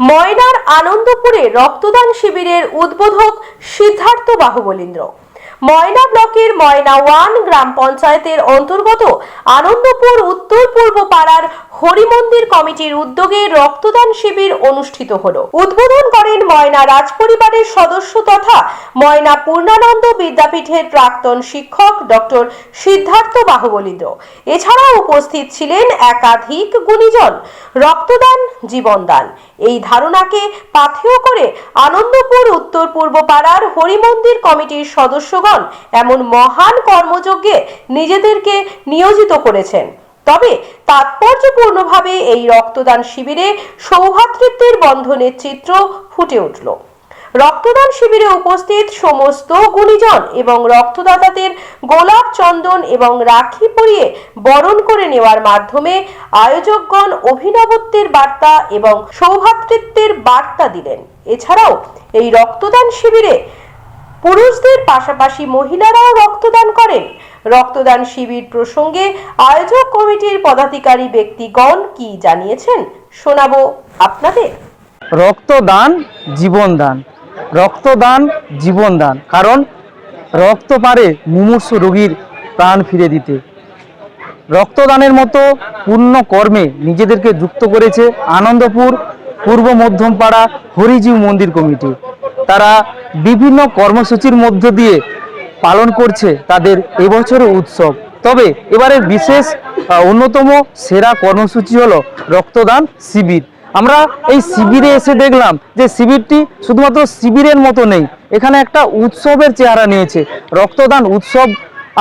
ময়নার আনন্দপুরে রক্তদান শিবিরের উদ্বোধক সিদ্ধার্থ বাহুবলীন্দ্র। ময়না ব্লকের ময়না ওয়ান গ্রাম পঞ্চায়েতের অন্তর্গত আনন্দপুর উত্তর পূর্ব পাড়ার হরিমন্দির কমিটির উদ্যোগে রক্তদান শিবির অনুষ্ঠিত হল। উদ্বোধন করেন ময়না রাজপরিবারের সদস্য তথা ময়না পূর্ণানন্দ বিদ্যাপীঠের প্রাক্তন শিক্ষক ডক্টর সিদ্ধার্থ বাহুবলীন্দ্র। এছাড়াও উপস্থিত ছিলেন একাধিক গুণীজন। রক্তদান জীবনদান এই ধারণাকে পাথেয় করে আনন্দপুর, উত্তর পূর্ব পাড়ার হরিমন্দির কমিটির সদস্যগণ এমন মহান কর্মযজ্ঞে নিজেদেরকে নিয়োজিত করেছেন। তবে তাৎপর্যপূর্ণভাবে এই রক্তদান শিবিরে সৌহাতৃত্বের বন্ধনের চিত্র ফুটে উঠল। রক্তদান শিবিরে উপস্থিত সমস্ত গুণীজন এবং রক্তদাতাদের গোলাপ চন্দন এবং রাখি পরিয়ে বরণ করে নেওয়ার মাধ্যমে আয়োজকগণ অভিনবত্বের বার্তা এবং সৌভাতৃত্বের বার্তা দিলেন। এছাড়াও এই রক্তদান শিবিরে পুরুষদের পাশাপাশি মহিলারাও রক্তদান করেন। রক্তদান শিবির প্রসঙ্গে আয়োজক কমিটির পদাধিকারী ব্যক্তিগণ কি জানিয়েছেন শোনাবো আপনাদের। রক্তদান, জীবনদান। রক্তদান, জীবনদান। কারণ রক্ত পারে মুমূর্ষ রোগীর প্রাণ ফিরে দিতে। রক্তদানের মতো পূর্ণ কর্মে নিজেদেরকে যুক্ত করেছে আনন্দপুর পূর্ব মধ্যমপাড়া হরিজীব মন্দির কমিটি। তারা বিভিন্ন কর্মসূচির মধ্য দিয়ে পালন করছে তাদের এবছরের উৎসব। তবে এবারের বিশেষ অন্যতম সেরা কর্মসূচি হলো রক্তদান শিবির। আমরা এই শিবিরে এসে দেখলাম যে শিবিরটি শুধুমাত্র শিবিরের মতো নেই, এখানে একটা উৎসবের চেহারা নিয়েছে। রক্তদান উৎসব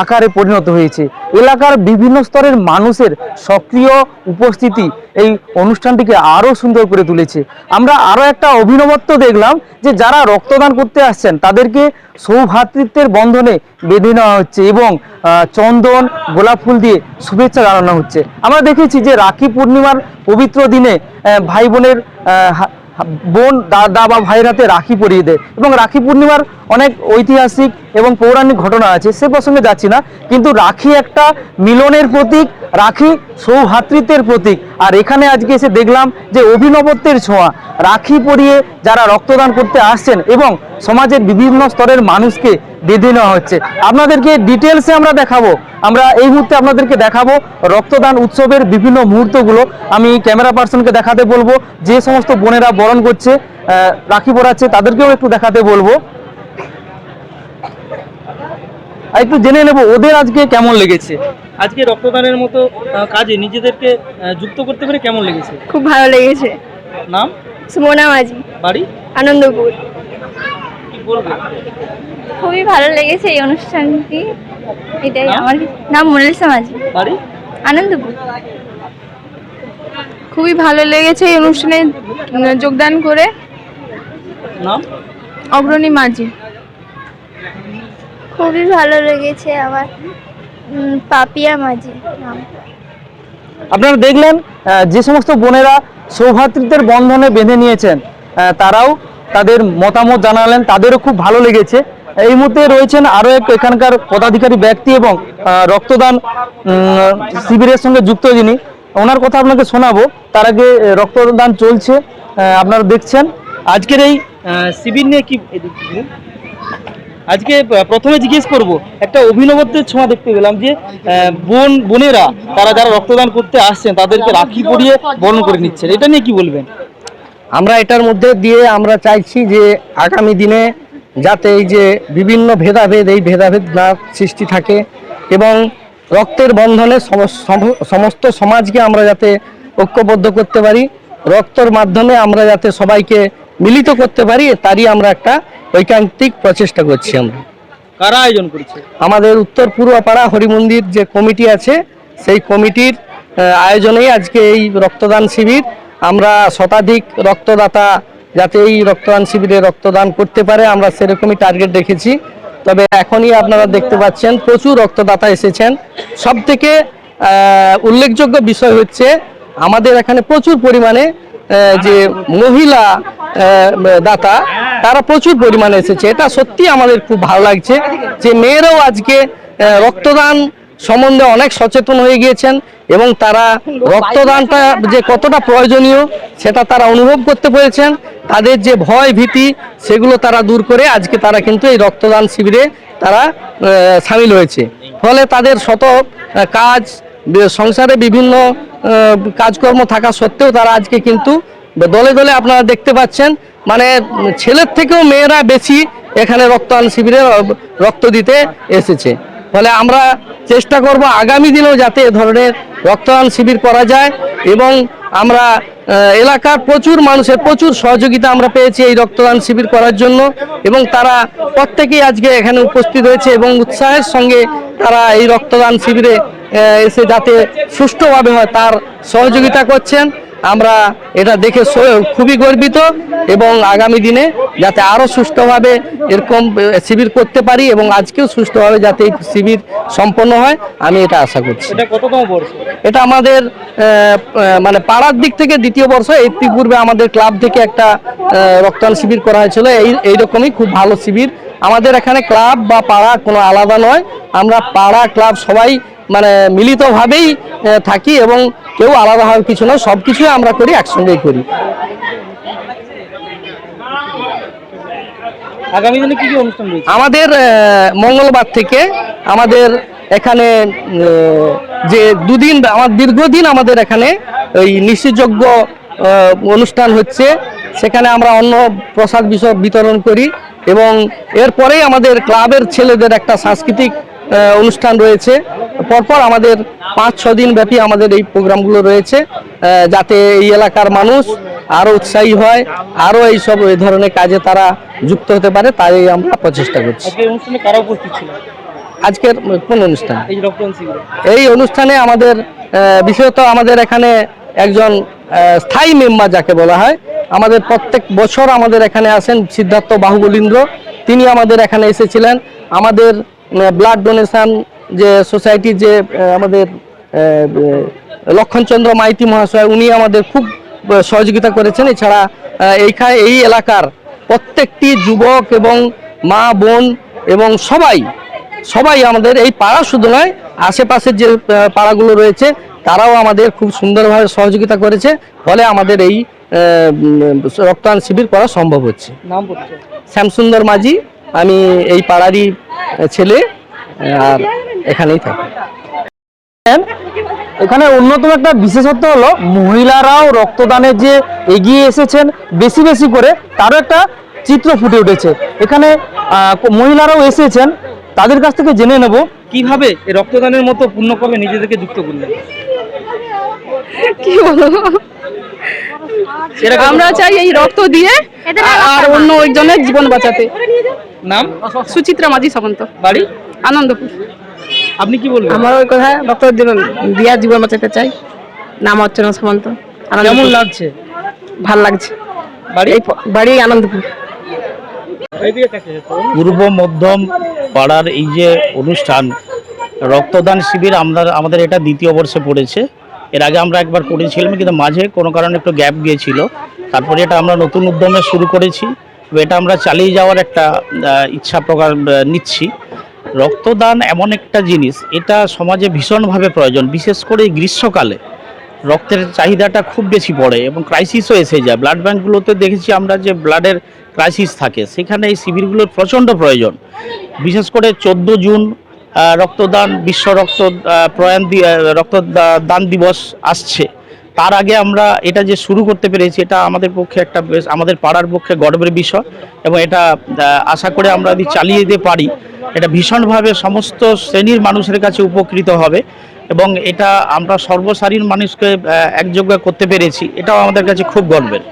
আকারে পরিণত হয়েছে। এলাকার বিভিন্ন স্তরের মানুষের সক্রিয় উপস্থিতি এই অনুষ্ঠানটিকে আরও সুন্দর করে তুলেছে। আমরা আরও একটা অভিনবত্ব দেখলাম যে যারা রক্তদান করতে আসছেন, তাদেরকে সৌভ্রাতৃত্বের বন্ধনে বেঁধে নেওয়া হচ্ছে এবং চন্দন, গোলাপ ফুল দিয়ে শুভেচ্ছা জানানো হচ্ছে। আমরা দেখেছি যে রাখি পূর্ণিমার পবিত্র দিনে ভাই বোনের বোন, দাদা বা ভাইরাতে রাখি পরিয়ে দেয়। এবং রাখি পূর্ণিমার অনেক ঐতিহাসিক এবং পৌরাণিক ঘটনা আছে, সে প্রসঙ্গে যাচ্ছি না। কিন্তু রাখি একটা মিলনের প্রতীক রাখি সৌভ্রাতৃত্বের প্রতীক। আর এখানে আজকে এসে দেখলাম যে অভিনবত্বের ছোঁয়া। রাখি পরিয়ে যারা রক্তদান করতে আসছেন এবং সমাজের বিভিন্ন স্তরের মানুষকে বেঁধে নেওয়া হচ্ছে। আপনাদেরকে ডিটেলসে আমরা দেখাবো। আমরা এই মুহূর্তে আপনাদেরকে দেখাবো রক্তদান উৎসবের বিভিন্ন মুহূর্তগুলো। আমি ক্যামেরা পার্সনকে দেখাতে বলব। যে সমস্ত বোনেরা বরণ করছে রাখি পরাচ্ছে, তাদেরকেও একটু দেখাতে বলব। একটু জেনে নেব ওদের আজকে কেমন লেগেছে। আজকে রক্তদানের মতো কাজে নিজেদেরকে যুক্ত করতে পেরে কেমন লেগেছে? খুব ভালো লেগেছে। নাম? সুমনা মাঝি। বাড়ি? আনন্দপুর। খুবই ভালো লেগেছে এই অনুষ্ঠানটি। এটাই আমার নাম মোনালিসা মাঝি। বাড়ি? আনন্দপুর। খুবই ভালো লেগেছে এই অনুষ্ঠানে যোগদান করে। নাম? অগ্রণী মাঝি। খুবই ভালো লেগেছে আমার। পাপিয়া মাঝি আপনারা দেখলেন যে সমস্ত বোনেরা সৌভাতৃত্বের বন্ধনে বেঁধে নিয়েছেন তারাও তাদের মতামত জানালেন, তাদেরও খুব ভালো লেগেছে। এই মুহূর্তে রয়েছেন আরও এক এখানকার পদাধিকারী ব্যক্তি এবং রক্তদান শিবিরের সঙ্গে যুক্ত যিনি, ওনার কথা আপনাকে শোনাবো। তার আগে রক্তদান চলছে আপনারা দেখছেন। আজকের এই শিবির নিয়ে কি। আজকে প্রথমে জিজ্ঞেস করব, একটা অভিনবত্বের ছোঁয়া দেখতে পেলাম যে বোন, বোনেরা, তারা যারা রক্তদান করতে আসছেন, তাদেরকে রাখি পরিয়ে বরণ করে নিচ্ছেন। এটা নিয়ে কি বলবেন? আমরা এটার মধ্যে দিয়ে আমরা চাইছি যে, আগামী দিনে যাতে এই যে বিভিন্ন ভেদাভেদ, এই ভেদাভেদ না সৃষ্টি থাকে এবং রক্তের বন্ধনে সম- সম- সমস্ত সমাজকে আমরা যাতে ঐক্যবদ্ধ করতে পারি। রক্তর মাধ্যমে আমরা যাতে সবাইকে মিলিত করতে পারি তারই আমরা একটা ঐকান্তিক প্রচেষ্টা করছি আমরা। কারা আয়োজন করছে? আমাদের উত্তর পূর্বপাড়া হরিমন্দির যে কমিটি আছে সেই কমিটির আয়োজনেই আজকে এই রক্তদান শিবির। আমরা শতাধিক রক্তদাতা যাতে এই রক্তদান শিবিরে রক্তদান করতে পারে আমরা সেরকমই টার্গেট রেখেছি। তবে এখনই আপনারা দেখতে পাচ্ছেন প্রচুর রক্তদাতা এসেছেন। সব থেকে উল্লেখযোগ্য বিষয় হচ্ছে আমাদের এখানে প্রচুর পরিমাণে যে মহিলা দাতা, তারা প্রচুর পরিমাণে এসেছে। এটা সত্যি আমাদের খুব ভালো লাগছে যে মেয়েরাও আজকে রক্তদান সম্বন্ধে অনেক সচেতন হয়ে গিয়েছেন এবং তারা রক্তদানটা যে কতটা প্রয়োজনীয় সেটা তারা অনুভব করতে পেরেছেন। তাদের যে ভয় ভীতি, সেগুলো তারা দূর করে আজকে তারা কিন্তু এই রক্তদান শিবিরে তারা সামিল হয়েছে। ফলে তাদের শত কাজ, সংসারে বিভিন্ন কাজকর্ম থাকা সত্ত্বেও তারা আজকে কিন্তু দলে দলে আপনারা দেখতে পাচ্ছেন মানে ছেলের থেকেও মেয়েরা বেশি এখানে রক্তদান শিবিরে রক্ত দিতে এসেছে। ফলে আমরা চেষ্টা করব আগামী দিনেও যাতে এ ধরনের রক্তদান শিবির করা যায় এবং আমরা এলাকার প্রচুর মানুষের প্রচুর সহযোগিতা আমরা পেয়েছি এই রক্তদান শিবির করার জন্য এবং তারা প্রত্যেকেই আজকে এখানে উপস্থিত হয়েছে এবং উৎসাহের সঙ্গে তারা এই রক্তদান শিবিরে এসে যাতে সুষ্ঠুভাবে হয় তার সহযোগিতা করছেন। আমরা এটা দেখে খুবই গর্বিত এবং আগামী দিনে যাতে আরও সুষ্ঠুভাবে এরকম শিবির করতে পারি এবং আজকেও সুষ্ঠুভাবে যাতে এই শিবির সম্পন্ন হয় আমি এটা আশা করছি। এটা কততম বর্ষ? এটা আমাদের মানে পাড়ার দিক থেকে দ্বিতীয় বর্ষ ইতিপূর্বে আমাদের ক্লাব থেকে একটা রক্তদান শিবির করা হয়েছিল এই এইরকমই খুব ভালো শিবির। আমাদের এখানে ক্লাব বা পাড়া কোনো আলাদা নয় আমরা পাড়া ক্লাব সবাই মানে মিলিতভাবেই থাকি এবং কেউ আলাদা আলাদাভাবে কিছু নয় সব কিছুই আমরা করি একসঙ্গেই করি। আগামী দিনে কি কি অনুষ্ঠান আমাদের মঙ্গলবার থেকে আমাদের এখানে যে দুদিন আমার দীর্ঘদিন আমাদের এখানে ওই নিশ্চিতযোগ্য অনুষ্ঠান হচ্ছে সেখানে আমরা অন্য প্রসাদ বিষয় বিতরণ করি এবং এরপরেই আমাদের ক্লাবের ছেলেদের একটা সাংস্কৃতিক অনুষ্ঠান রয়েছে। পরপর আমাদের পাঁচ ছ দিন ব্যাপী আমাদের এই প্রোগ্রামগুলো রয়েছে যাতে এই এলাকার মানুষ আরও উৎসাহী হয় আরও এইসব এই ধরনের কাজে তারা যুক্ত হতে পারে তাই আমরা প্রচেষ্টা করছি। আজকের কোন অনুষ্ঠান? এই অনুষ্ঠানে আমাদের বিশেষত আমাদের এখানে একজন স্থায়ী মেম্বার যাকে বলা হয় আমাদের প্রত্যেক বছর আমাদের এখানে আসেন সিদ্ধার্থ বাহুবলীন্দ্র। তিনি আমাদের এখানে এসেছিলেন। আমাদের ব্লাড ডোনেশন যে সোসাইটির যে আমাদের লক্ষণচন্দ্র মাইতি মহাশয় উনি আমাদের খুব সহযোগিতা করেছেন। এছাড়া এইখানে এই এলাকার প্রত্যেকটি যুবক এবং মা বোন এবং সবাই সবাই আমাদের এই পাড়া শুধু নয় আশেপাশের যে পাড়াগুলো রয়েছে তারাও আমাদের খুব সুন্দরভাবে সহযোগিতা করেছে। ফলে আমাদের এই রক্তদান শিবির করা সম্ভব হচ্ছে। শ্যামসুন্দর মাঝি আমি এই পাড়ারই ছেলে আর এখানেই থাকি। এখানে অন্যতম একটা বিশেষত্ব হলো মহিলারাও রক্তদানের যে এগিয়ে এসেছেন বেশি বেশি করে তারও একটা চিত্র ফুটে উঠেছে। এখানে মহিলারাও এসেছেন তাদের কাছ থেকে জেনে নেব কীভাবে এই রক্তদানের মতো পূর্ণকর্মে নিজেদেরকে যুক্ত করলেন কি বলব আমরা চাই এই রক্ত দিয়ে আর অন্য একজনের জীবন বাঁচাতে। নাম? সুচিত্রা মাঝি সামন্ত। বাড়ি? আনন্দপুর। আপনি কি বলবেন? আমার ওই কথা রক্ত দিয়া জীবন বাঁচাতে চাই। নাম অর্চনা সামন্ত। কেমন লাগছে? ভালো লাগছে। বাড়ি? বাড়ি আনন্দপুর। পূর্ব মধ্যম পাড়ার এই যে অনুষ্ঠান রক্তদান শিবির আমরা আমাদের এটা দ্বিতীয় বর্ষে পড়েছে। এর আগে আমরা একবার করেছিলাম কিন্তু মাঝে কোনো কারণে একটু গ্যাপ গিয়েছিল। তারপরে এটা আমরা নতুন উদ্যমে শুরু করেছি। এবং এটা আমরা চালিয়ে যাওয়ার একটা ইচ্ছা প্রকাশ আহ, নিচ্ছি। রক্তদান এমন একটা জিনিস এটা সমাজে ভীষণভাবে প্রয়োজন। বিশেষ করে গ্রীষ্মকালে রক্তের চাহিদাটা খুব বেশি পড়ে এবং ক্রাইসিসও এসে যায়। ব্লাড ব্যাঙ্কগুলোতে দেখেছি আমরা যে ব্লাডের ক্রাইসিস থাকে সেখানে এই শিবিরগুলোর প্রচণ্ড প্রয়োজন। বিশেষ করে চোদ্দ জুন রক্তদান বিশ্ব রক্ত প্রয়াণ রক্তদান দিবস আসছে। তার আগে আমরা এটা যে শুরু করতে পেরেছি এটা আমাদের পক্ষে একটা বেশ আমাদের পাড়ার পক্ষে গর্বের বিষয় এবং এটা আশা করে আমরা যদি চালিয়ে দিতে পারি এটা ভীষণভাবে সমস্ত শ্রেণির মানুষের কাছে উপকৃত হবে এবং এটা আমরা সর্বসারীর মানুষকে একযোগ্য করতে পেরেছি এটাও আমাদের কাছে খুব গর্বের।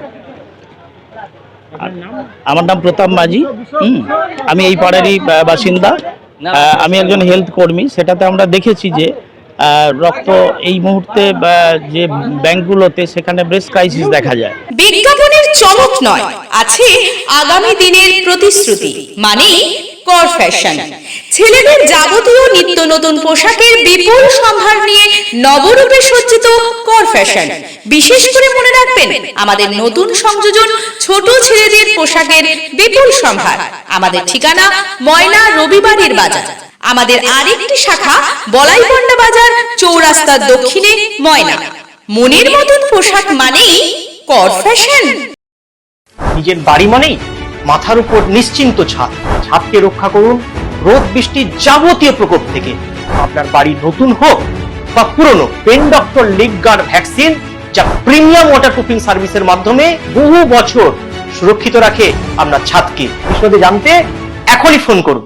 আমার নাম প্রতাপ মাঝি হুম আমি এই পাড়ারই বাসিন্দা। আমি একজন হেলথ কর্মী সেটাতে আমরা দেখেছি যে রক্ত এই মুহূর্তে যে ব্যাংকগুলোতে সেখানে ব্রেস্ট ক্রাইসিস দেখা যায়। বিজ্ঞাপনের চমক নয়, আছে আগামী দিনের প্রতিশ্রুতি মানে কর ফ্যাশন ছেলেদের যাবতীয় নিত্য নতুন পোশাকের বিপুল সম্ভার নিয়ে নবরূপে সজ্জিত কর ফ্যাশন বিশেষ করে মনে রাখবেন, আমাদের নতুন সংযোজন ছোট ছেলেদের পোশাকের বিপুল সম্ভার। আমাদের ঠিকানা ময়না রবিবারের বাজার। আমাদের আরেকটি শাখা, বলাইপন্ডা বাজার, চৌরাস্তার দক্ষিণে, ময়না। মনের মতন পোশাক মানেই কর ফ্যাশন। নিজের বাড়ি মানেই মাথার উপর নিশ্চিন্ত ছাদ। ছাদকে রক্ষা করুন রোদ বৃষ্টির যাবতীয় প্রকোপ থেকে। আপনার বাড়ি নতুন হোক বা পুরনো, pen doctor leak guard vaccine, যা প্রিমিয়াম ওয়াটার প্রুফিং সার্ভিসের মাধ্যমে বহু বছর সুরক্ষিত রাখে আপনার ছাদকে। বিশদে জানতে এখনই ফোন করুন।